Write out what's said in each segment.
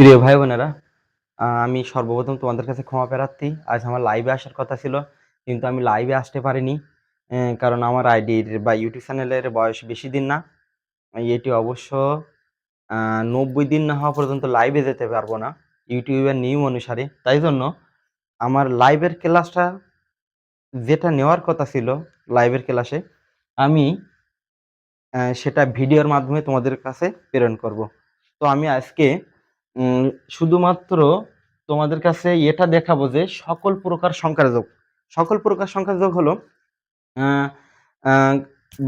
প্রিয় ভাই বোনেরা আমি সর্বপ্রথম তোমাদের কাছে ক্ষমা প্রার্থী। আজ আমার লাইভে আসার কথা ছিল, কিন্তু আমি লাইভে আসতে পারিনি কারণ আমার আইডির বা ইউটিউব চ্যানেলের বয়স বেশি দিন না। এটি অবশ্য নব্বই দিন না হওয়া পর্যন্ত লাইভে যেতে পারব না ইউটিউবের নিয়ম অনুসারে। তাই জন্য আমার লাইভের ক্লাসটা যেটা নেওয়ার কথা ছিল লাইভের ক্লাসে আমি সেটা ভিডিওর মাধ্যমে তোমাদের কাছে প্রেরণ করব। তো আমি আজকে শুধুমাত্র তোমাদের কাছে এটা দেখাবো যে সকল প্রকার সংখ্যার যোগ। সকল প্রকার সংখ্যার যোগ হলো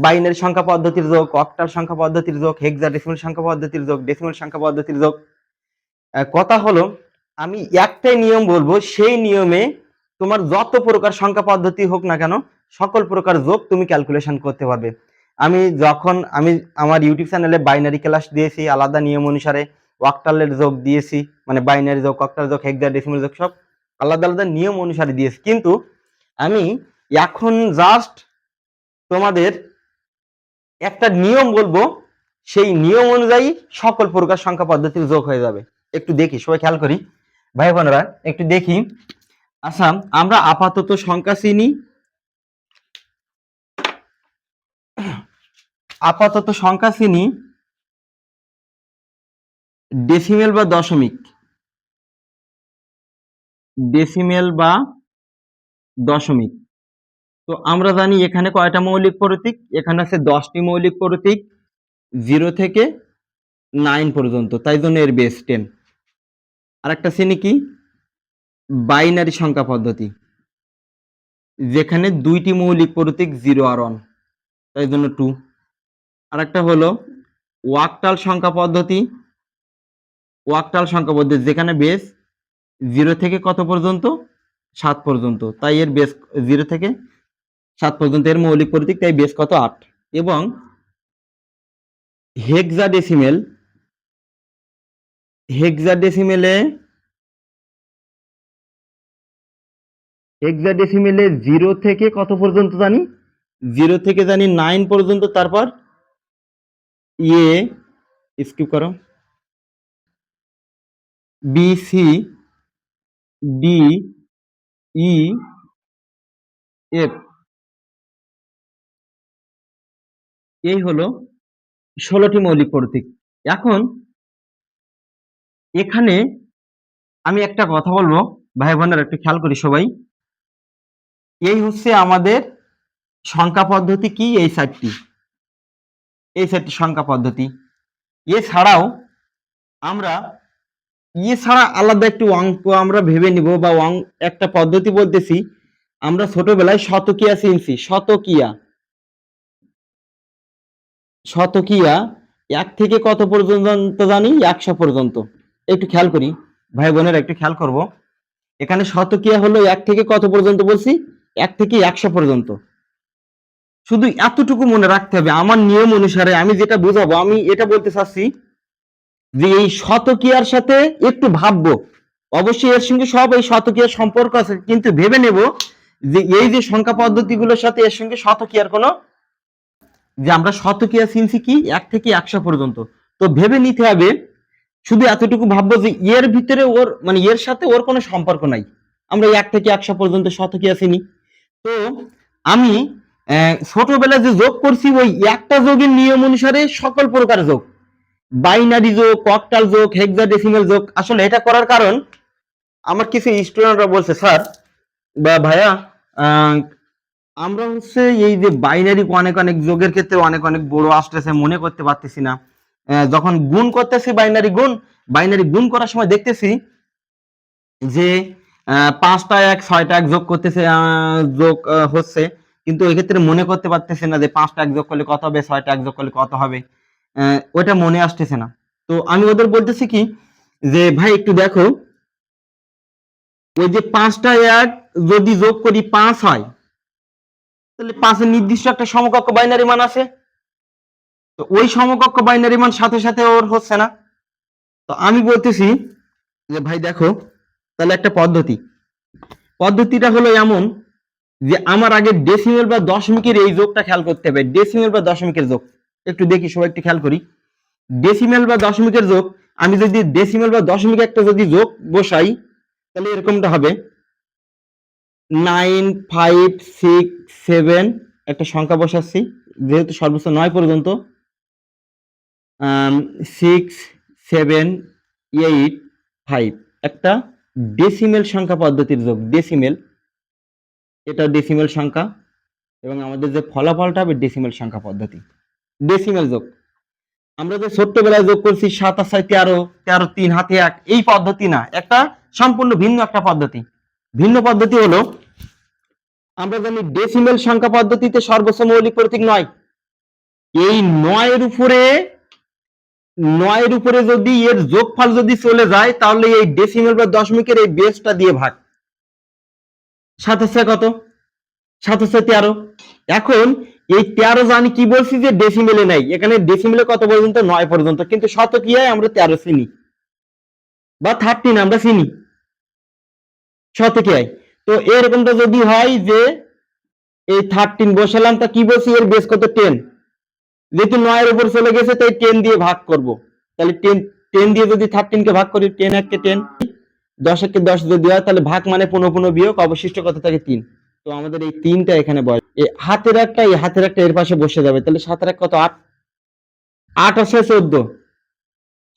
বাইনারি সংখ্যা পদ্ধতির যোগ, অক্টাল সংখ্যা পদ্ধতির যোগ, হেক্সাডেসিমাল সংখ্যা পদ্ধতির যোগ, ডেসিমাল সংখ্যা পদ্ধতির যোগ। কথা হলো, আমি একটাই নিয়ম বলব, সেই নিয়মে তোমার যত প্রকার সংখ্যা পদ্ধতি হোক না কেন, সকল প্রকার যোগ তুমি ক্যালকুলেশন করতে পারবে। আমি যখন, আমি আমার ইউটিউব চ্যানেলে বাইনারি ক্লাস দিয়েছি, আলাদা নিয়ম অনুসারে ওয়াক্টালের যোগ দিয়েছি মানে বাইনারি যোগ অক্টাল যোগ হেক্সাডেসিমাল যোগ, সব আলাদা আলাদা নিয়ম অনুসারে দিয়েছি। কিন্তু আমি এখন জাস্ট তোমাদের একটা নিয়ম বলব, সেই নিয়ম অনুযায়ী সকল প্রকার সংখ্যা পদ্ধতির যোগ হয়ে যাবে। একটু দেখি, সবাই খেয়াল করি। ভাই বোনেরা, একটু দেখি। আচ্ছা আমরা আপাতত সংখ্যা চিনি। আপাতত সংখ্যা চিনি ডেসিমেল বা দশমিক? ডেসিমেল বা দশমিক। তো আমরা জানি এখানে কয়টা মৌলিক প্রতীক এখানে আছে দশটি মৌলিক প্রতীক জিরো থেকে নাইন পর্যন্ত, তাই জন্য এর বেস টেন আর একটা শ্রেণি কি? বাইনারি সংখ্যা পদ্ধতি। যেখানে দুইটি মৌলিক প্রতীক জিরো আর ওয়ান তাই জন্য টু আর একটা হলো ওয়াকটাল সংখ্যা পদ্ধতি। ওয়াকটাল সংখ্যা পদ্ধতি যেখানে বেস জিরো থেকে কত পর্যন্ত? সাত পর্যন্ত। তাই এর বেস জিরো থেকে সাত পর্যন্ত এর মৌলিক প্রতীক তাই বেস কত? আট। এবং হেক্সাডেসিমেল হেক্সাডেসিমেলে হেক্সাডেসিমেলে জিরো থেকে কত পর্যন্ত জানি? জিরো থেকে জানি নাইন পর্যন্ত, তারপর ইয়ে স্কিপ করো। B C D E F এই হলো ষোলোটি মৌলিক প্রতীক। এখন এখানে আমি একটা কথা বলব ভাই বোনেরা একটু খেয়াল করি সবাই। এই হচ্ছে আমাদের সংখ্যা পদ্ধতি কি এই সাইটটি? এই সাইটটি সংখ্যা পদ্ধতি। এছাড়াও আমরা এছাড়া আলাদা একটি অঙ্ক আমরা ভেবে নিব বা অঙ্ক একটা পদ্ধতি বলতেছি, আমরা ছোটবেলায় শতকিয়া চিনছি। শতকিয়া। শতকিয়া, এক থেকে কত পর্যন্ত জানি? একশো পর্যন্ত। একটু খেয়াল করি। ভাই বোনেরা, একটু খেয়াল করব। এখানে শতকিয়া হলো এক থেকে কত পর্যন্ত বলছি? এক থেকে একশো পর্যন্ত। শুধু এতটুকু মনে রাখতে হবে। আমার নিয়ম অনুসারে আমি যেটা বুঝাবো, আমি এটা বলতে চাচ্ছি যে এই শতকিয়ার সাথে একটু ভাববো। অবশ্যই এর সঙ্গে সব এই শতকিয়ার সম্পর্ক আছে কিন্তু ভেবে নেব যে এই যে সংখ্যা পদ্ধতিগুলোর সাথে এর সঙ্গে শতকিয়ার কোনো যে আমরা শতকিয়া চিনছি কি? এক থেকে একশো পর্যন্ত। তো ভেবে নিতে হবে শুধু এতটুকু ভাববো যে এর ভিতরে ওর মানে এর সাথে ওর কোনো সম্পর্ক নাই। আমরা এক থেকে একশো পর্যন্ত শতকিয়া চিনি। তো আমি আহ, ছোটবেলায় যে যোগ করছি ওই একটা যোগের নিয়ম অনুসারে সকল প্রকার যোগ। বাইনারি যোগ অক্টাল যোগ হেক্সাডেসিমাল যোগ। আসলে এটা করার কারণ, আমার কিছু স্টুডেন্টরা বলছে, স্যার, বা ভাইয়া আমরা হচ্ছে এই যে বাইনারি অনেক অনেক যোগের ক্ষেত্রে অনেক অনেক বড় আসতেছে, মনে করতে পারতেছি না। যখন গুণ করতেছি বাইনারি গুণ বাইনারি গুণ করার সময় দেখতেছি যে পাঁচটা এক, ছয়টা এক যোগ করতেছে যোগ হচ্ছে। কিন্তু এক্ষেত্রে মনে করতে পারতেছে না যে পাঁচটা এক যোগ করলে কত হবে, ছয়টা এক যোগ করলে কত হবে। ওইটা মনে আসতেছে না। তো আমি ওদের বলতেছি কি, যে ভাই একটু দেখো, ওই যে পাঁচটা এক যদি যোগ করি পাঁচ হয়, তাহলে পাঁচের নির্দিষ্ট একটা সমকক্ষ বাইনারি মান আছে। তো ওই সমকক্ষ বাইনারি মান সাথে সাথে ওর হচ্ছে না। তো আমি বলতেছি যে ভাই দেখো, তাহলে একটা পদ্ধতি। পদ্ধতিটা হলো এমন যে আমার আগে ডেসিমেল বা দশমিকের এই যোগটা খেয়াল করতে হবে। ডেসিমেল বা দশমিকের যোগ। একটু দেখি, সবাই একটু খেয়াল করি। ডেসিমেল বা দশমিকের যোগ, আমি যদি ডেসিমেল বা দশমিক একটা যদি যোগ বসাই, তাহলে এরকমটা হবে। নাইন ফাইভ সিক্স সেভেন একটা সংখ্যা বসাচ্ছি, যেহেতু সর্বোচ্চ নয় পর্যন্ত। সিক্স সেভেন এইট ফাইভ একটা ডেসিমেল সংখ্যা পদ্ধতির যোগ ডেসিমেল এটা ডেসিমেল সংখ্যা, এবং আমাদের যে ফলাফলটা হবে ডেসিমেল সংখ্যা পদ্ধতি। ডেসিমেল যোগ। আমরা যে ছোট্টবেলায় যোগ করছি, সাত আর ছয় তেরো তেরো তিন, হাতে এক, এই পদ্ধতি না। একটা সম্পূর্ণ ভিন্ন একটা পদ্ধতি। ভিন্ন পদ্ধতি হলো, আমরা জানি ডেসিমেল সংখ্যা পদ্ধতিতে সর্বোচ্চ মৌলিক প্রতীক নয়। এই নয়ের উপরে নয়ের উপরে যদি এর যোগফল যদি চলে যায়, তাহলে এই ডেসিমেল বা দশমিকের এই বেসটা দিয়ে ভাগ। সাতাশে কত? সাতাশে তেরো। এখন এই তেরো জানি কি বলছি যে ডেসিমেলে নাই? এখানে ডেসিমেলে কত পর্যন্ত? নয় পর্যন্ত। কিন্তু শতকিয়ায় আমরা তেরো চিনি। বা থার্টিন আমরা চিনি। শতকিয়ায়। তো এরকমটা যদি হয় যে এই থার্টিন বসালাম, তা কি বলছি? এর বেস কত? টেন যেহেতু নয়ের উপর চলে গেছে, তাই টেন দিয়ে ভাগ করব। তাহলে টেন টেন দিয়ে যদি থার্টিন কে ভাগ করি টেন এককে টেন দশ একে দশ যদি হয়, তাহলে ভাগ মানে পনেরো পনেরো বিয়োগ, অবশিষ্ট কত থাকে? তিন। তো আমাদের এই তিনটা এখানে এই হাতের একটা, এই হাতের একটা এর পাশে বসে যাবে। তাহলে সাতের এক কত? আট? আট আছে চোদ্দ।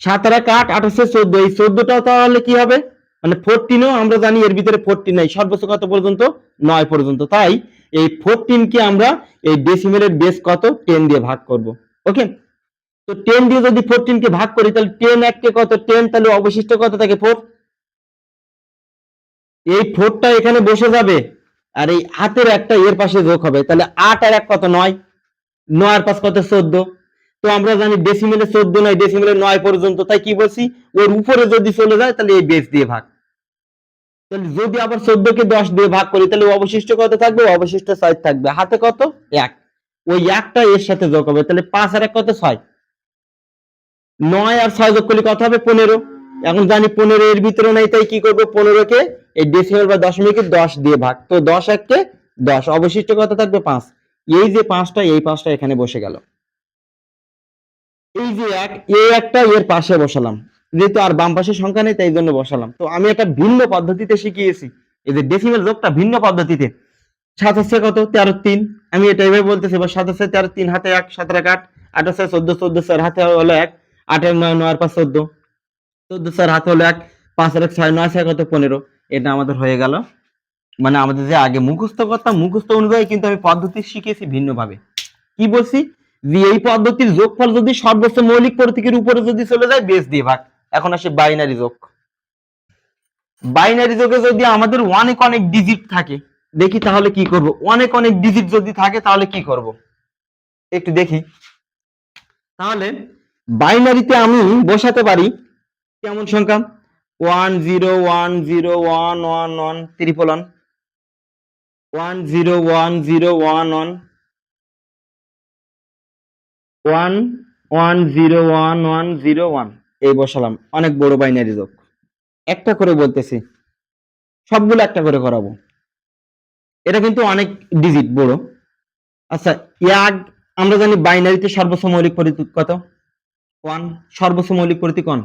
সাতের এক আট আট আছে চোদ্দ। এই চোদ্দটাও তাহলে কি হবে? মানে ফোরটিনও আমরা জানি এর ভিতরে ফোরটিন নাই। সর্বোচ্চ কত পর্যন্ত? নয় পর্যন্ত। তাই এই ফোরটিন কে আমরা এই ডেসিমেলের বেস কত? টেন দিয়ে ভাগ করব। ওকে তো টেন দিয়ে যদি ফোরটিন কে ভাগ করি, তাহলে টেন এককে কত? টেন তাহলে অবশিষ্ট কত থাকে? ফোর এই ফোরটা এখানে বসে যাবে। আর এই হাতের একটা এর পাশে যোগ হবে, তাহলে আট আর এক কত নয়? নয় আর পাঁচ কত? চোদ্দ। তো আমরা জানি ডেসিমেলে চোদ্দ নয় ডেসিমেলে নয় পর্যন্ত, তাই কি বলছি? ওর উপরে যদি চলে যায়, তাহলে এই বেস দিয়ে ভাগ। তাহলে যদি আবার চোদ্দ কে দশ দিয়ে ভাগ করি, তাহলে অবশিষ্ট কত থাকবে? অবশিষ্ট ছয় থাকবে। হাতে কত? এক। ওই একটা এর সাথে যোগ হবে, তাহলে পাঁচ আর এক কত? ছয়। নয় আর ছয় যোগ করলে কত হবে? পনেরো। এখন জানি পনেরো এর ভিতরে নাই, তাই কি করব? পনেরোকে এই ডেসিমেল বা দশমিকে দশ দিয়ে ভাগ। তো দশ এককে দশ, অবশিষ্ট কত থাকবে? পাঁচ। এই যে পাঁচটা, এই পাঁচটা এখানে বসে গেল। এই যে এক, এই একটা এর পাশে বসালাম। যেহেতু আর বাম পাশে সংখ্যা নেই, তাই জন্য বসালাম। তো আমি একটা ভিন্ন পদ্ধতিতে শিখিয়েছি। এই যে ডেসিমেল যোগটা ভিন্ন পদ্ধতিতে। সাত হচ্ছে কত? তেরো তিন। আমি এটা এভাবে বলতেছি, এবার সাত হচ্ছে তেরো তিন, হাতে এক, সাত এক আট। আট হচ্ছে চোদ্দ চোদ্দ চার, হাতে হলো এক। আটের নয় নয় পাঁচ, চোদ্দ। চোদ্দ চার, হাতে হলো এক। পাঁচ এক, ছয়, নয়, ছয় কত? পনেরো। এটা আমাদের হয়ে গেল। মানে আমাদের যে আগে মুখস্থ করতাম, মুখস্থ অনুযায়ী কিন্তু আমি পদ্ধতি শিখেছি ভিন্নভাবে। কি বলছি? যে এই পদ্ধতির যোগফল যদি সর্বোচ্চ মৌলিক প্রতীকের উপরে যদি চলে যায় বেস দিয়ে ভাগ। এখন আসে বাইনারি যোগ। বাইনারি যোগে যদি আমাদের অনেক অনেক ডিজিট থাকে, দেখি তাহলে কি করব? অনেক অনেক ডিজিট যদি থাকে, তাহলে কি করব? একটু দেখি। তাহলে বাইনারিতে আমি বসাতে পারি, কেমন সংখ্যা? One zero one zero one one one triple one one zero one zero one one one one zero one one zero one এই বসালাম, অনেক বড় বাইনারি যোগ। একটা করে বলতেছি, সবগুলো একটা করে করাবো। এটা কিন্তু অনেক ডিজিট বড়। আচ্ছা এক আমরা জানি বাইনারিতে সর্বোচ্চ মৌলিক প্রতীক কত? ওয়ান সর্বোচ্চ মৌলিক প্রতীক ওয়ান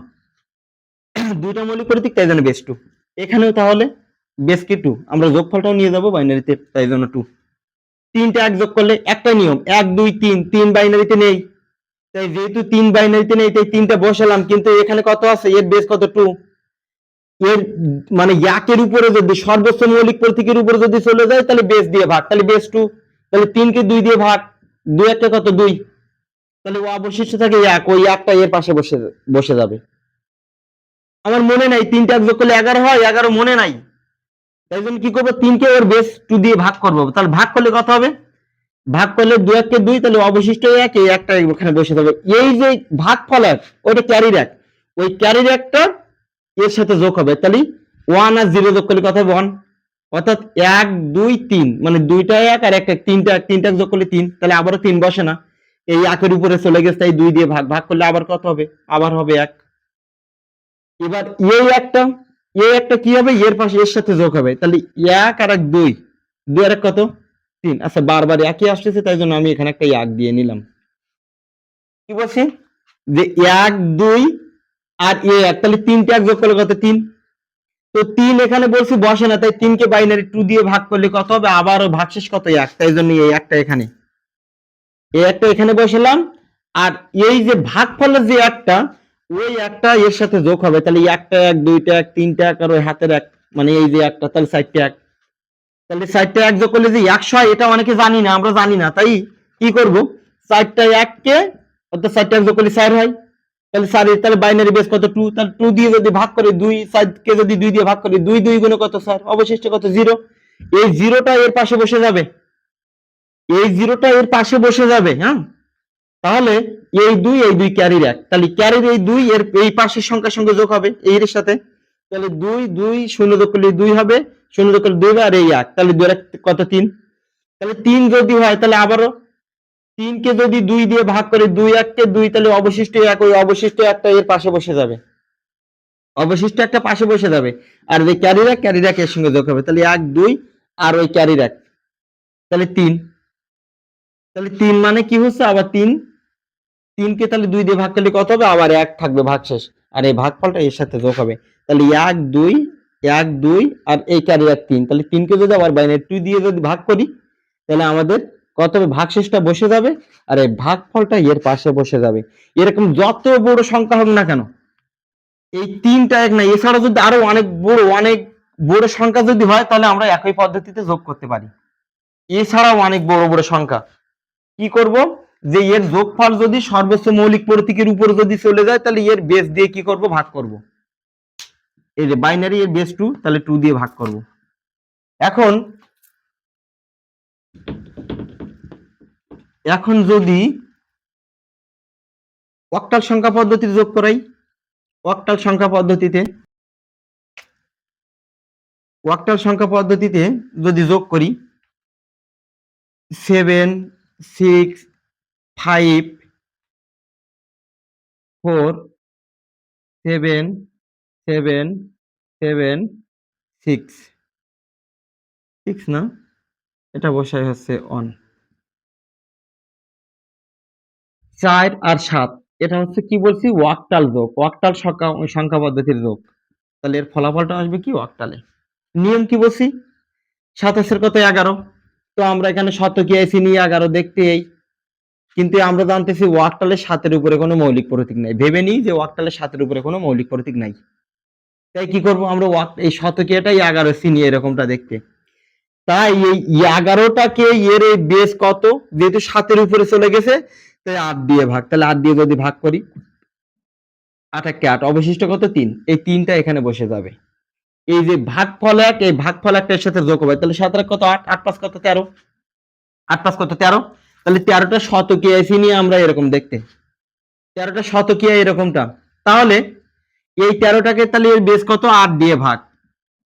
দুইটা মৌলিক প্রতীক তাই জন্য বেস টু এখানেও তাহলে বেস কি টু আমরা যোগফলটাও নিয়ে যাব বাইনারিতে তাই জন্য টু তিনটা এক যোগ করলে একটা নিয়ম, এক, দুই, তিন তিন বাইনারিতে নেই। তাই যেহেতু তিন বাইনারিতে নেই, তাই তিনটা বসালাম, কিন্তু এখানে কত আছে? এর বেস কত? টু এর মানে একের উপরে যদি সর্বোচ্চ মৌলিক প্রতীকের উপরে যদি চলে যায়, তাহলে বেস দিয়ে ভাগ। তাহলে বেস টু তাহলে তিনকে দুই দিয়ে ভাগ। দুই একটা কত? দুই। তাহলে ও অবশিষ্ট থাকে এক, ওই একটা এর পাশে বসে বসে যাবে। আমার মনে নাই তিনটা যোগ করলে এগারো হয় এগারো মনে নাই। তাই জন্য কি করব? তিনকে ওর বেস টু দিয়ে ভাগ করব। তাহলে ভাগ করলে কত হবে? ভাগ করলে দুই এককে দুই তাহলে অবশিষ্ট এক এই একটা ওখানে বসে যাবে এই যে ভাগ ফল এক ওটা ক্যারির এক ওই ক্যারির একটা এর সাথে যোগ হবে। তাহলে ওয়ান আর জিরো যোগ করলে কত হবে? ওয়ান অর্থাৎ এক দুই তিন। মানে দুইটা এক আর একটা এক, তিনটা তিনটা যোগ করলে তিন। তাহলে আবারও তিন বসে না। এই একের উপরে চলে গেছে তাই দুই দিয়ে ভাগ ভাগ করলে আবার কত হবে? আবার হবে এক। এবার এই একটা এই একটা কি হবে? এর পাশে এর সাথে যোগ হবে। তাহলে এক আর এক দুই। দুই আর এক কত? তিন। আচ্ছা বারবার একই আসতেছে, তাই জন্য আমি এখানে একটা এক দিয়ে নিলাম। কি বলছি? যে এক, দুই আর এ এক। তাহলে তিনটে এক যোগ করলে কত? তিন। তো তিন এখানে বলছি বসে না, তাই তিনকে বাইনারি টু দিয়ে ভাগ করলে কত হবে? আবারও ভাগশেষ কত? এক। তাই জন্য এই একটা এখানে। এই একটা এখানে বসালাম। আর এই যে ভাগফলের যে একটা ওই একটা এর সাথে যোগ হবে, তাহলে একটা এক, দুইটা এক, তিনটা এক, আর ওই হাতের এক মানে এই যে একটা, তাহলে চারটে এক। তাহলে চারটে এক যোগ করলে যে একশো হয়, এটা অনেকে জানি না, আমরা জানি না। তাই কি করব? চারটা এককে, অর্থাৎ চারটা এক যোগ করলে চার হয়। তাহলে চার তাহলে বাইনারি বেস কত? টু তাহলে টু দিয়ে যদি ভাগ করে, দুই কে যদি দুই দিয়ে ভাগ করে, দুই দুই গুণে কত স্যার অবশিষ্ট কত? জিরো এই জিরোটা এর পাশে বসে যাবে। এই জিরোটা এর পাশে বসে যাবে হ্যাঁ? তাহলে এই দুই এই দুই ক্যারির এক। তাহলে ক্যারির এই দুই, এর এই পাশের সংখ্যার সঙ্গে যোগ হবে এই এর সাথে। তাহলে দুই দুই, শূন্য যোগ করলে দুই হবে, শূন্য যোগ করলে দুই আর এই এক। তাহলে দুই কত? তিন। তাহলে তিন যদি হয়, তাহলে আবারও তিনকে যদি দুই দিয়ে ভাগ করে দুই এককে দুই, তাহলে অবশিষ্ট এক, ওই অবশিষ্ট একটা এর পাশে বসে যাবে। অবশিষ্ট একটা পাশে বসে যাবে। আর যে ক্যারির এক ক্যারির এক এর সঙ্গে যোগ হবে। তাহলে এক, দুই, আর ওই ক্যারির এক। তাহলে তিন। তাহলে তিন মানে কি হচ্ছে? আবার তিন তিনকে তাহলে দুই দিয়ে ভাগ করলে কত হবে? আবার এক থাকবে ভাগশেষ। আর এই ভাগফলটা এর সাথে যোগ হবে। তাহলে এক, দুই এক, দুই আর এই ক্যারি এক, তিন। তাহলে তিনকে যদি আবার বাইনারি টু দিয়ে যদি ভাগ করি, তাহলে আমাদের কত হবে? ভাগশেষটা বসে যাবে আর এই ভাগফলটা এর পাশে বসে যাবে। এরকম যত বড় সংখ্যা হোক না কেন, এই তিনটা এক না, এছাড়া যদি আরও অনেক বড় অনেক বড় সংখ্যা যদি হয়, তাহলে আমরা একই পদ্ধতিতে যোগ করতে পারি। এছাড়াও অনেক বড় বড় সংখ্যা। কি করব? যে এর যোগফল যদি সর্বোচ্চ মৌলিক প্রতীকের উপর যদি চলে যায়, তাহলে এর বেস দিয়ে কি করব? ভাগ করব। এই যে বাইনারি এর বেস টু তাহলে টু দিয়ে ভাগ করব। এখন এখন যদি অক্টাল সংখ্যা পদ্ধতিতে যোগ করাই অক্টাল সংখ্যা পদ্ধতিতে অক্টাল সংখ্যা পদ্ধতিতে যদি যোগ করি seven six five, four, seven seven seven, six. Six না? এটা বসাই হচ্ছে অন চার আর সাত। এটা হচ্ছে কি বলছি? ওয়াকটাল যোগ। ওয়াকটাল সংখ্যা পদ্ধতির যোগ। তাহলে এর ফলাফলটা আসবে কি? ওয়াকটালে। নিয়ম কি বলছি? সাতাশের কত? এগারো। তো আমরা এখানে শতকি আইসি নিয়ে এগারো দেখতে এই। কিন্তু আমরা জানতেছি ওয়াকটালের সাতের উপরে কোনো মৌলিক প্রতীক নাই। ভেবে নিই যে ওয়াকটালের সাতের উপরে কোনো মৌলিক প্রতীক নাই। তাই কি করব আমরা ওয়াক, এই শতকিয়াটাই এগারো সি নিয়ে এরকমটা দেখতে। তাই এই এগারোটাকে এর এই বেস কত? যেহেতু সাতের উপরে চলে গেছে, তাই আট দিয়ে ভাগ। তাহলে আট দিয়ে যদি ভাগ করি, আট একে আট, অবশিষ্ট কত? তিন। এই তিনটা এখানে বসে যাবে। এই যে ভাগফল এক এই ভাগফল একটার সাথে যোগ হবে। তাহলে সাত আর কত? আট। আট পাঁচ কত? তেরো। আট পাঁচ কত? তেরো। তাহলে তেরোটা শতকিয়া এসি নিয়ে আমরা এরকম দেখতে। তেরোটা শতকিয়া এরকমটা। তাহলে এই তেরোটাকে তাহলে এর বেস কত? আট দিয়ে ভাগ।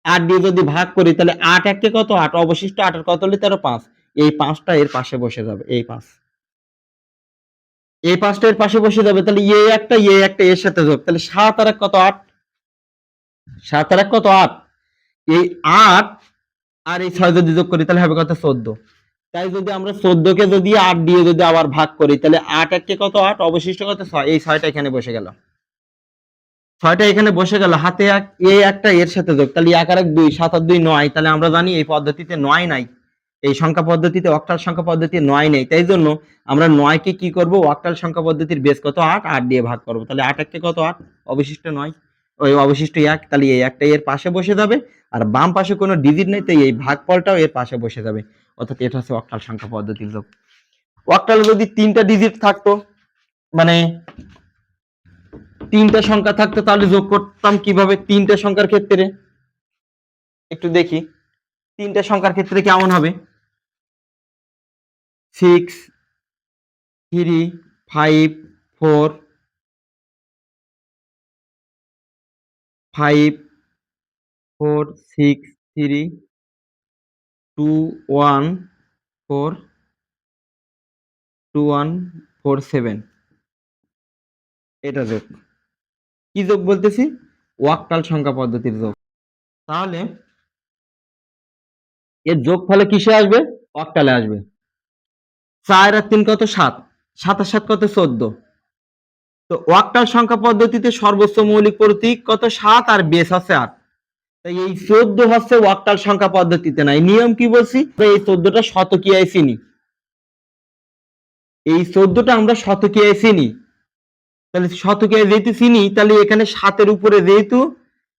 আট দিয়ে যদি ভাগ করি, তাহলে আট এককে কত? আট। অবশিষ্ট আটের কত হলে তেরো? পাঁচ। এই পাঁচটা এর পাশে বসে যাবে, এই পাঁচ। এই পাঁচটা এর পাশে বসে যাবে, তাহলে এ একটা এ একটা এর সাথে যোগ। তাহলে সাত আর এক কত? আট। সাত আর এক কত? আট। এই আট আর এই ছয় যদি যোগ করি, তাহলে হবে কত? চোদ্দ। তাই যদি আমরা চোদ্দকে যদি আট দিয়ে যদি আবার ভাগ করি, তাহলে আট এককে কত? আট, অবশিষ্ট কত? ছয়। এই ছয়টা এখানে বসে গেল। ছয়টা এখানে বসে গেল। হাতে এক, এ একটা, এর সাথে যোগ। তাহলে এক আর এক দুই, সাত আর দুই নয়। তাহলে আমরা জানি এই পদ্ধতিতে নয় নাই। এই সংখ্যা পদ্ধতিতে অক্টাল সংখ্যা পদ্ধতি নয় নেই। তাই জন্য আমরা নয়কে কি করব? অক্টাল সংখ্যা পদ্ধতির বেস কত? আট। আট দিয়ে ভাগ করব। তাহলে আট এককে কত? আট। অবশিষ্ট নয়। ওই অবশিষ্ট এক। তাহলে এই একটা এর পাশে বসে যাবে। আর বাম পাশে কোনো ডিজিট নেই, তাই এই ভাগফলটাও এর পাশে বসে যাবে। অর্থাৎ এটা হচ্ছে অক্টাল সংখ্যা পদ্ধতির যোগ। অক্টালে যদি তিনটা ডিজিট থাকতো মানে তিনটা সংখ্যা থাকতো, তাহলে যোগ করতাম কীভাবে? তিনটা সংখ্যার ক্ষেত্রে। একটু দেখি। তিনটা সংখ্যার ক্ষেত্রে কেমন হবে? Six three five four five four six three two one four two one four seven এটা যোগ। কি যোগ বলতেছি? ওয়াকটাল সংখ্যা পদ্ধতির যোগ। তাহলে এর যোগ ফলে কিসে আসবে? অক্টালে আসবে। চার আর তিন কত? সাত। সাত আর সাত কত? চোদ্দ। তো ওয়াক্টাল সংখ্যা পদ্ধতিতে সর্বোচ্চ মৌলিক প্রতীক কত? সাত আর বেস হচ্ছে আট। এই চোদ্দ হচ্ছে ওয়াক্টাল সংখ্যা পদ্ধতিতে নাই নিয়ম কি বলছি? এই চোদ্দটা শতকিয়ায় চিনি। এই চোদ্দটা আমরা শতকিয়ায় চিনি। তাহলে শতকিয়ায় যেহেতু চিনি, তাহলে এখানে সাতের উপরে যেহেতু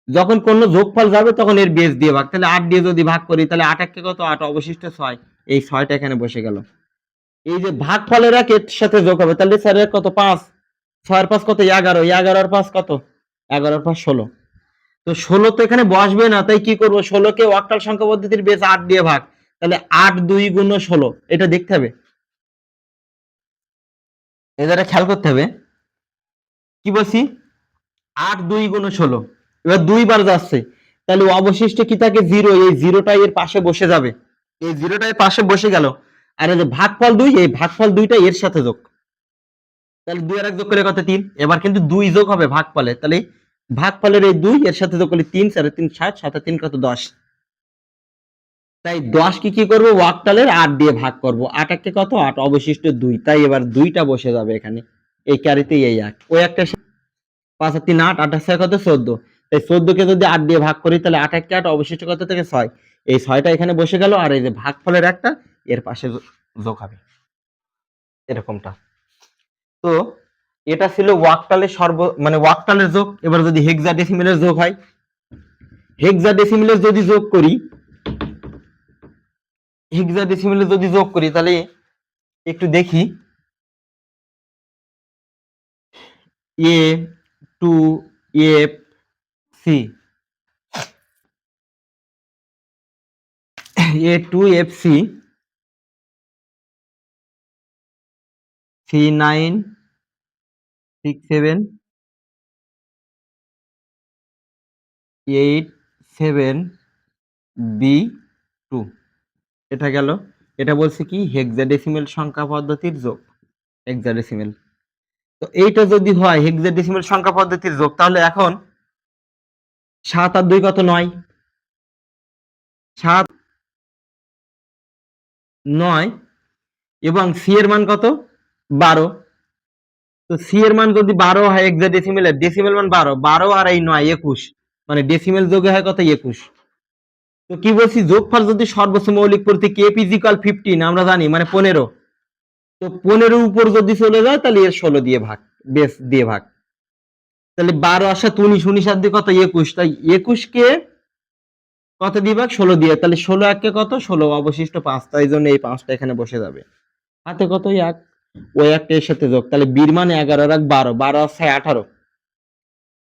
যখন কোনো যোগফল যাবে তখন এর বেস দিয়ে ভাগ। তাহলে আট দিয়ে যদি ভাগ করি, তাহলে আট কত? আট, অবশিষ্ট ছয়। এই ছয়টা এখানে বসে গেল। এই যে ভাগ ফলের এক এর সাথে যোগ হবে, তাহলে স্যারের কত? পাঁচ। ছয়ের পাঁচ কত? এগারো। এগারোর পাঁচ কত? এগারোর পাঁচ ষোলো। তো ষোলো তো এখানে বসবে না, তাই কি করব? ষোলোকে ওয়াক্টাল সংখ্যা পদ্ধতির বেস আট দিয়ে ভাগ। তাহলে আট দুই গুণ ষোলো, এটা দেখতে হবে। এদারে খেয়াল করতে হবে। কি বলছি? আট দুই গুণ ষোলো। এবার দুইবার যাচ্ছে। তাহলে অবশিষ্ট কি থাকে? জিরো এই জিরোটা এর পাশে বসে যাবে। এই জিরোটা এর পাশে বসে গেল। আর এই যে ভাগফল দুই, এই ভাগফল দুইটা এর সাথে যোগ। তাহলে দুই আর এক যোগ করে কত তিন? এবার কিন্তু দুই যোগ হবে ভাগ ভাগফলে। তাহলে ভাগফলের এই দুই, এর সাথে যোগ করলে তিন, চারে তিন ষাট সাথে তিন কত দশ? তাই দশ কি কি করব? ওয়াকটালের আট দিয়ে ভাগ করব। আট একে কত? আট, অবশিষ্ট দুই। তাই এবার দুইটা বসে যাবে এখানে। এই ক্যারিতে এই এক। ওই একটা পাঁচ আর তিন, আট আট ছয় কত? চোদ্দ। তাই চোদ্দকে যদি আট দিয়ে ভাগ করি, তাহলে আট একে আট, অবশিষ্ট কত থেকে ছয়? এই ছয়টা এখানে বসে গেল, আর এই যে ভাগ ফলের একটা, এর পাশে যোগ হবে। এরকমটা। তো এটা ছিল ওয়াকটালের সর্ব মানে ওয়াকটালের যোগ, এবার যদি হেক্সা ডেসিমেলের যোগ হয় হেক্সা ডেসিমেলের যদি যোগ করি হেক্সা ডেসিমেলের যদি যোগ করি, তাহলে একটু দেখি। A two F C A two F C three nine six seven eight seven B two এটা গেল। এটা বলছে কি? হেক্সাডেসিমেল সংখ্যা পদ্ধতির যোগ। হেক্সাডেসিমেল তো এইটা যদি হয় হেক্সাডেসিমেল সংখ্যা পদ্ধতির যোগ, তাহলে এখন সাত আর দুই কত? নয়। সাত, নয়। এবং সি এর মান কত? বারো। তো সি এর মান যদি বারো হয় এক্সা ডেসিমেলের ডেসিমেল মান বারো বারো আর এই নয়, একুশ। মানে ডেসিমেল যোগে হয় কত? একুশ। তো কি বলছি? যোগফল যদি সর্বোচ্চ মৌলিক প্রতীক এ পিজিক্যাল ফিফটিন আমরা জানি মানে পনেরো। তো পনেরো উপর যদি চলে যায়, তাহলে এর ষোলো দিয়ে ভাগ, বেশ দিয়ে ভাগ। তাহলে বারো আসা উনিশ উনিশ আর দিয়ে কত? একুশ। তাই একুশকে কত দিয়ে ভাগ? ষোলো দিয়ে। তাহলে ষোলো এককে কত? ষোলো অবশিষ্ট পাঁচ। তাই জন্য এই পাঁচটা এখানে বসে যাবে। হাতে কত? এক। ওই একটা এর সাথে যোগ। তাহলে বীর মান এগারো, আর বারো বারো আর ছয় আঠারো।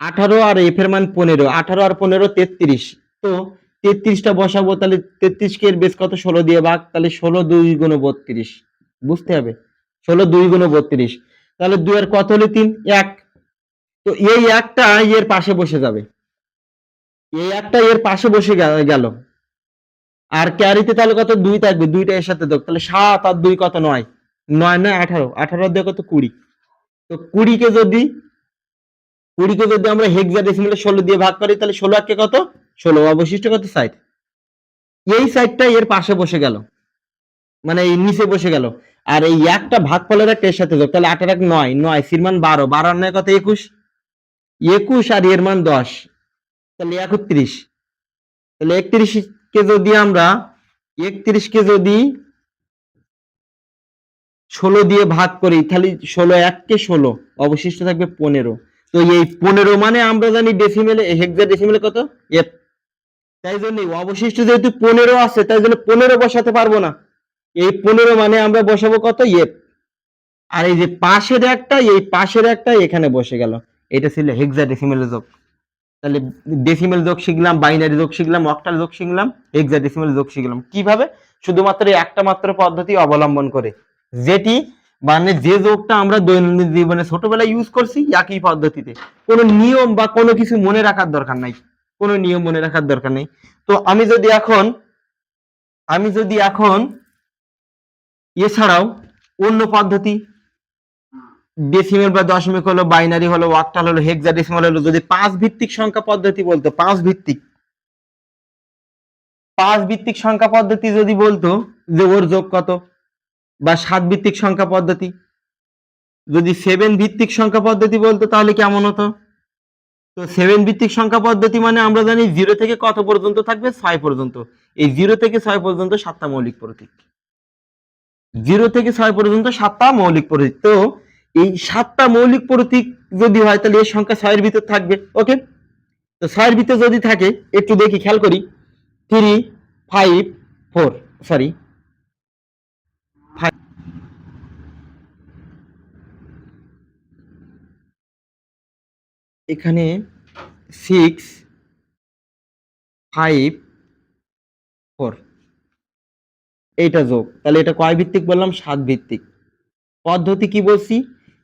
আঠারো আর এফ এর মান পনেরো, আঠারো আর পনেরো তেত্রিশ। তো তেত্রিশটা বসাবো, তাহলে তেত্রিশ কে এর বেশ কত? ষোলো দিয়ে ভাগ, তাহলে ষোলো দুই গুণ বত্রিশ। বুঝতে হবে? ষোলো দুই গুণ বত্রিশ। তাহলে দুই আর কত হলে তিন? এক। তো এই একটা এর পাশে বসে যাবে। এই একটা এর পাশে বসে গেল। আর ক্যারিতে তাহলে কত? দুই থাকবে, দুইটা এর সাথে যোগ। তাহলে সাত আর দুই কত? নয়। নয় নয় আঠারো আঠারো দিয়ে কত কুড়ি? তো কুড়িকে যদি কুড়িকে যদি আমরা হেক্সা ডেসিমেলে ষোলো দিয়ে ভাগ করি, তাহলে ষোলো একে কত? ষোলো, অবশিষ্ট কত? সাইড এই সাইডটা এর পাশে বসে গেল। মানে এই নিচে বসে গেল। আর এই একটা ভাগফলের একটা এর সাথে যোগ, তাহলে আটের এক নয় নয় সির মান বারো বারো নয় কত? একুশ। একুশ আর এর মান দশ। তাহলে একত্রিশ। তাহলে একত্রিশ কে যদি আমরা একত্রিশ কে যদি ষোলো দিয়ে ভাগ করি, তাহলে ষোলো এককে ষোলো, অবশিষ্ট থাকবে পনেরো। তো এই পনেরো মানে আমরা জানি ডেসিমেলে হেক্সা ডেসিমেলে কত? এফ তাই জন্য অবশিষ্ট যেহেতু পনেরো আছে, তাই জন্য পনেরো বসাতে পারব না। এই পনেরো মানে আমরা বসাবো কত? এফ আর এই যে পাশের একটা, এই পাশের একটা এখানে বসে গেল। এটা ছিল হেক্সা ডেসিমেলের যোগ। তাহলে ডেসিমেল যোগ শিখলাম বাইনারি যোগ শিখলাম অক্টাল যোগ শিখলাম হেক্সা ডেসিমেল যোগ শিখলাম। কীভাবে? শুধুমাত্র একটা মাত্র পদ্ধতি অবলম্বন করে। যেটি মানে যে যোগটা আমরা দৈনন্দিন জীবনে ছোটবেলায় ইউজ করছি, একই পদ্ধতিতে। কোনো নিয়ম বা কোনো কিছু মনে রাখার দরকার নাই। কোনো নিয়ম মনে রাখার দরকার নেই। তো আমি যদি এখন, আমি যদি এখন এছাড়াও অন্য পদ্ধতি ডেসিমেল বা দশমিক হলো বাইনারি হলো ওয়াক্টাল হলো হেক্সা ডেসিমাল হলো, যদি পাঁচ ভিত্তিক সংখ্যা পদ্ধতি বলতো, পাঁচ ভিত্তিক। পাঁচ ভিত্তিক সংখ্যা পদ্ধতি যদি বলতো যে ওর যোগ কত? বা সাত ভিত্তিক সংখ্যা পদ্ধতি? যদি সেভেন ভিত্তিক সংখ্যা পদ্ধতি বলতো তাহলে কেমন হতো? তো সেভেন ভিত্তিক সংখ্যা পদ্ধতি মানে আমরা জানি জিরো থেকে কত পর্যন্ত থাকবে? ছয় পর্যন্ত। এই জিরো থেকে ছয় পর্যন্ত সাতটা মৌলিক প্রতীক। জিরো থেকে ছয় পর্যন্ত সাতটা মৌলিক প্রতীক। তো এই সাতটা মৌলিক প্রতীক যদি হয় তাহলে এর সংখ্যা ছয়ের ভিতর থাকবে। ওকে? তো ছয়ের ভিতর যদি থাকে, একটু দেখি, খেয়াল করি। থ্রি ফাইভ ফোর সরি এখানে সিক্স ফাইভ ফোর এইটা যোগ। তাহলে এটা কয় ভিত্তিক বললাম? সাত ভিত্তিক। পদ্ধতি কি বলছি?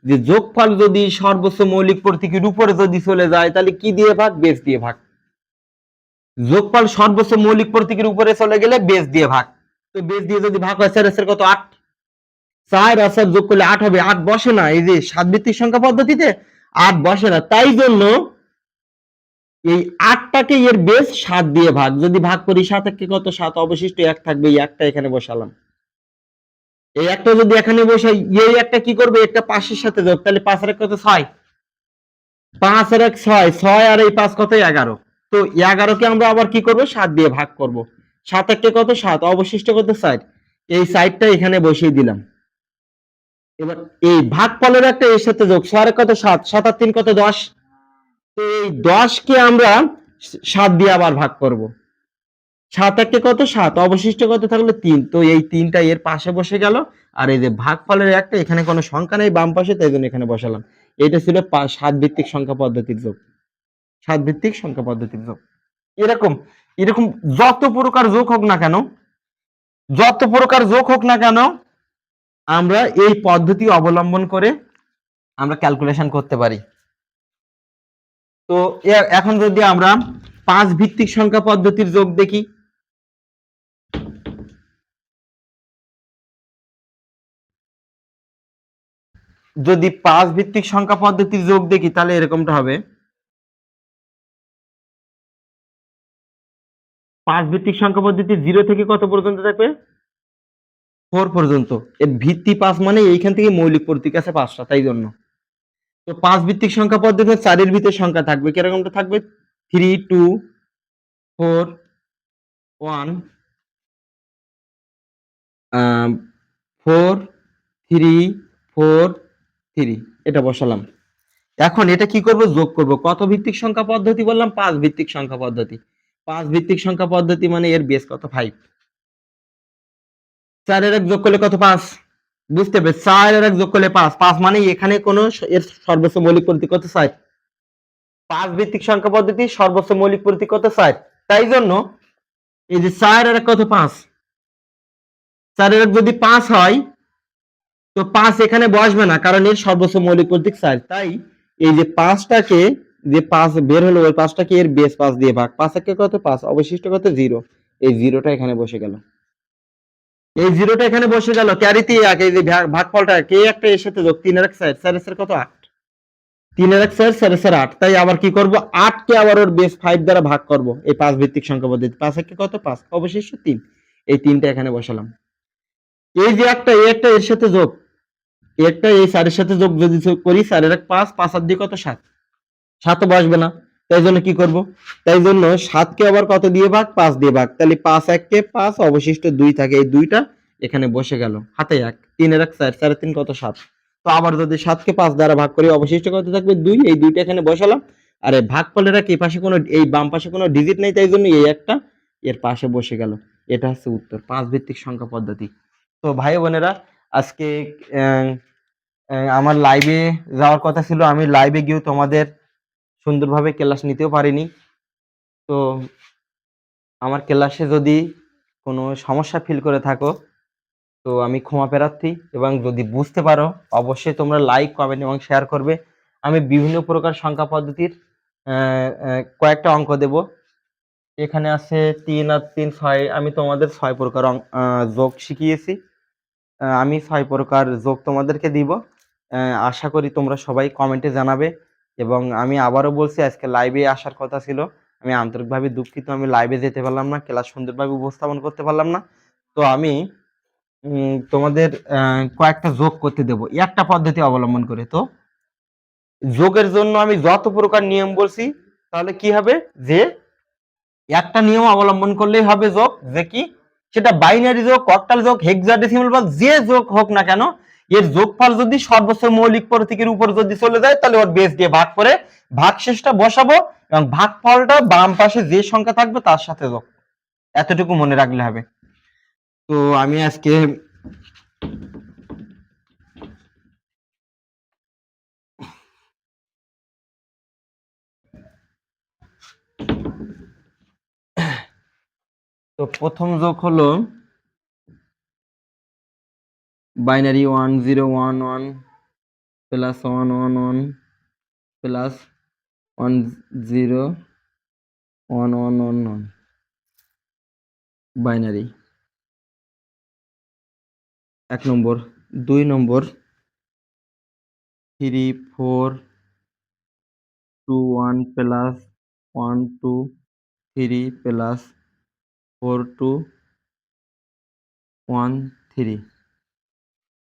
যে যোগফল যদি সর্বোচ্চ মৌলিক প্রতীকের উপরে যদি চলে যায়, তাহলে কি দিয়ে ভাগ? বেস দিয়ে ভাগ। যোগফল সর্বোচ্চ মৌলিক প্রতীকের উপরে চলে গেলে বেস দিয়ে ভাগ। তো বেস দিয়ে যদি ভাগ হয় স্যার কত? আট। চার আর যোগ করলে আট হবে। আট বসে না? এই যে সাত ভিত্তিক সংখ্যা পদ্ধতিতে আট বসে না। তাই জন্য এই আটটাকে এর বেস সাত দিয়ে ভাগ। যদি ভাগ করি, সাত একে কত? সাত। অবশিষ্ট এক থাকবে। এই একটা এখানে বসালাম। এই একটা যদি এখানে বসাই, এই একটা কি করবে? একটা পাঁচের সাথে যোগ। তাহলে পাঁচ আর এক কত? ছয়। পাঁচ আর এক ছয়। ছয় আর এই পাঁচ কত? এগারো। তো এগারোকে আমরা আবার কি করব? সাত দিয়ে ভাগ করব। সাত একে কত? সাত। অবশিষ্ট কত? সাইড এই সাইডটা এখানে বসিয়ে দিলাম। এবার এই ভাগ ফলের একটা এর সাথে যোগ ছয় কত? সাত সাত আর তিন কত? দশ। তো এই দশকে আমরা সাত দিয়ে আবার ভাগ করব। সাত একে কত? সাত। অবশিষ্ট কত থাকল? তিন। তো এই তিনটা এর পাশে বসে গেল। আর এই যে ভাগ ফলের একটা, এখানে কোনো সংখ্যা নেই বাম পাশে, তাই জন্য এখানে বসালাম। এটা ছিল সাত ভিত্তিক সংখ্যা পদ্ধতির যোগ। সাত ভিত্তিক সংখ্যা পদ্ধতির যোগ। এরকম এরকম যত প্রকার যোগ হোক না কেন, যত প্রকার যোগ হোক না কেন আমরা এই পদ্ধতি অবলম্বন করে আমরা ক্যালকুলেশন করতে পারি। তো এখন যদি আমরা পাঁচ ভিত্তিক সংখ্যা পদ্ধতির যোগ দেখি। যদি পাঁচ ভিত্তিক সংখ্যা পদ্ধতির যোগ দেখি, তাহলে এরকমটা হবে। পাঁচ ভিত্তিক সংখ্যা পদ্ধতি জিরো থেকে কত পর্যন্ত থাকবে? ফোর পর্যন্ত। এর ভিত্তি পাঁচ মানে এইখান থেকে মৌলিক প্রতীক আছে পাঁচটা, তাই জন্য। তো পাঁচ ভিত্তিক সংখ্যা পদ্ধতি চারের ভিতরে সংখ্যা থাকবে। কিরকমটা থাকবে? Three two four one four three four three এটা বসালাম। এখন এটা কি করব? যোগ করব। কত ভিত্তিক সংখ্যা পদ্ধতি বললাম? পাঁচ ভিত্তিক সংখ্যা পদ্ধতি। পাঁচ ভিত্তিক সংখ্যা পদ্ধতি মানে এর বেস কত? ফাইভ চারের এক যোগ করলে কত? পাঁচ। বুঝতে হবে চারের এক যোগ করলে পাঁচ। পাঁচ মানে এখানে কোনো এর সর্বোচ্চ মৌলিক প্রতীক কত চার পাঁচ ভিত্তিক সংখ্যা পদ্ধতি, সর্বোচ্চ মৌলিক প্রতীক কত চার তাই জন্য এই যে চার আর এক কত, পাঁচ? চারের এক যদি পাঁচ হয়, তো পাঁচ এখানে বসবে না, কারণ এর সর্বোচ্চ মৌলিক প্রতীক চার তাই এই যে পাঁচটাকে, যে পাঁচ বের হলো, ওই পাঁচটাকে এর বেস পাঁচ দিয়ে ভাগ। পাঁচ একে কত? পাঁচ। অবশিষ্ট কত? জিরো এই জিরোটা এখানে বসে গেল। এই জিরোটা এখানে বসে গেল। ক্যারিতে এক এই যে ভাগ- ভাগফলটা, কে একটা এর সাথে যোগ? তিনের এক স্যার স্যার এর কত? আট। তিনের এক স্যার স্যার স্যার আট। তাই আবার কি করব? আটকে আবার ওর বেস ফাইভ দ্বারা ভাগ করব। এই পাঁচ ভিত্তিক সংখ্যা পদ্ধতি পাঁচ একে কত? পাঁচ। অবশিষ্ট তিন। এই তিনটা এখানে বসালাম। এই যে একটা, এই একটা এর সাথে যোগ। একটা এই চারের সাথে যোগ যদি যোগ করি চারের এক পাঁচ পাঁচ আর দিয়ে কত? সাত। সাতও বসবে না। তাই জন্য কি করব? তাই জন্য সাতকে আবার কত দিয়ে ভাগ? পাঁচ দিয়ে ভাগ। তাহলে পাঁচ এককে পাঁচ, অবশিষ্ট দুই থাকে এই দুইটা, এখানে বসে গেল। হাতে এক, তিনের এক, চার চারের তিন কত? সাত। তো আবার যদি সাতকে পাঁচ দ্বারা ভাগ করি, অবশিষ্ট কত থাকবে? দুই। এই দুইটা এখানে বসালাম। আর ভাগ ফলের এই পাশে কোনো, এই বাম পাশে কোনো ডিজিট নেই, তাই জন্য এই একটা এর পাশে বসে গেল। এটা হচ্ছে উত্তর পাঁচ ভিত্তিক সংখ্যা পদ্ধতি। তো ভাই বোনেরা, আজকে আমার লাইভে যাওয়ার কথা ছিল। আমি লাইভে গিয়েও তোমাদের সুন্দরভাবে ক্লাস নিতেও পারিনি। তো আমার ক্লাসে যদি কোনো সমস্যা ফিল করে থাকো, তো আমি ক্ষমা প্রার্থী এবং যদি বুঝতে পারো, অবশ্যই তোমরা লাইক কমেন্ট এবং শেয়ার করবে। আমি বিভিন্ন প্রকার সংখ্যা পদ্ধতির কয়েকটা অঙ্ক দেব। এখানে আছে তিন আর তিন ছয়, আমি তোমাদের ছয় প্রকার যোগ শিখিয়েছি। আমি ছয় প্রকার যোগ তোমাদেরকে দিব। আশা করি তোমরা সবাই কমেন্টে জানাবে। এবং আমি আবারও বলছি, আজকে লাইভে আসার কথা ছিল। আমি আন্তরিকভাবে দুঃখিত, আমি লাইভে যেতে পারলাম না ক্লাস সুন্দরভাবে উপস্থাপন করতে পারলাম না। তো আমি তোমাদের কয়েকটা যোগ করতে দেব। একটা পদ্ধতি অবলম্বন করে। তো যোগের জন্য আমি যত প্রকার নিয়ম বলছি, তাহলে কি হবে? যে একটা নিয়ম অবলম্বন করলেই হবে যোগ। যে কি? সেটা বাইনারি যোগ অক্টাল যোগ হেক্সাডেসিমাল বা যে যোগ হোক না কেন এর যোগফল যদি সর্বোচ্চ মৌলিক প্রতীকের উপর যদি চলে যায়, তাহলে ওর বেস দিয়ে ভাগ করে ভাগ শেষটা বসাবো এবং ভাগফলটা বাম পাশে যে সংখ্যা থাকবে তার সাথে যোগ। এতটুকু মনে রাখলে হবে। তো আমি আজকে তো প্রথম যোগ হলো binary one zero one one plus one one one plus one zero one one one one binary এক নম্বর, দুই number three four two one plus one two three plus four two one three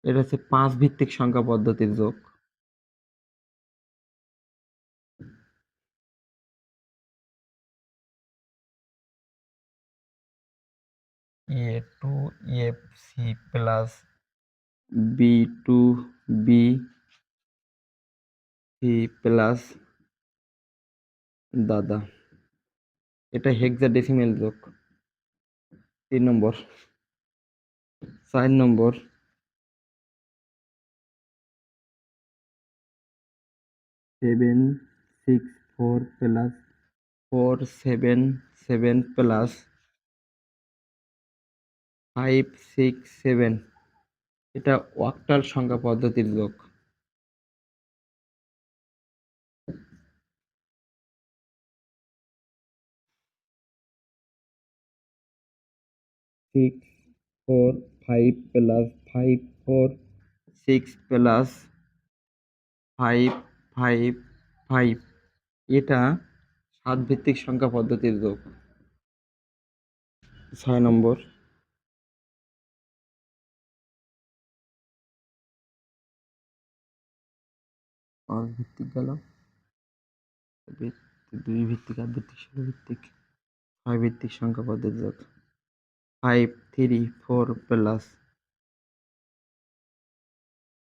এটা হচ্ছে পাঁচ ভিত্তিক সংখ্যা পদ্ধতির যোগ। A two F C plus B two B C plus দাদা এটা হেক্সাডেসিমেল যোগ। তিন নম্বর। চার number. Seven six four plus four seven seven plus five six seven. এটা ওয়াক্টাল সংখ্যা পদ্ধতির যোগ। Six four five plus five four six plus five five five এটা সাত ভিত্তিক সংখ্যা পদ্ধতির যোগ। ছয় নম্বর। পাঁচ ভিত্তিক গেল। দুই ভিত্তিক আট ভিত্তিক ষোলো ভিত্তিক ছয় ভিত্তিক সংখ্যা পদ্ধতি যোগ। Five three four plus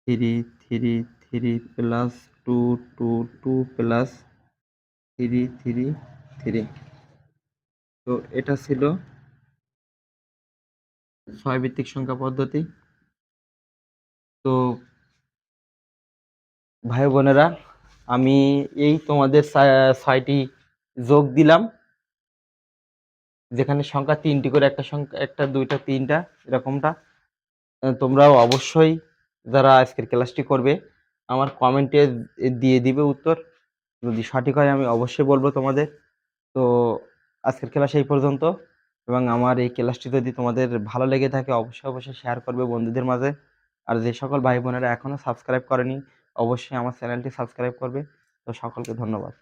three three three plus two two two plus three three three তো এটা ছিল ছয় ভিত্তিক সংখ্যা পদ্ধতি। তো ভাই বোনেরা, আমি এই তোমাদের ছয়- ছয়টি যোগ দিলাম। যেখানে সংখ্যা তিনটি করে, একটা সংখ্যা, একটা, দুইটা, তিনটা, এরকমটা। তোমরাও অবশ্যই যারা আজকের ক্লাসটি করবে আমার কমেন্টে দিয়ে দিবে উত্তর। যদি সঠিক হয়, আমি অবশ্যই বলব তোমাদের। তো আজকের খেলা সেই পর্যন্ত। এবং আমার এই ক্লাসটি যদি তোমাদের ভালো লেগে থাকে, অবশ্যই অবশ্যই শেয়ার করবে বন্ধুদের মাঝে। আর যে সকল ভাই বোনেরা এখনও সাবস্ক্রাইব করেনি, অবশ্যই আমার চ্যানেলটি সাবস্ক্রাইব করবে। তো সকলকে ধন্যবাদ।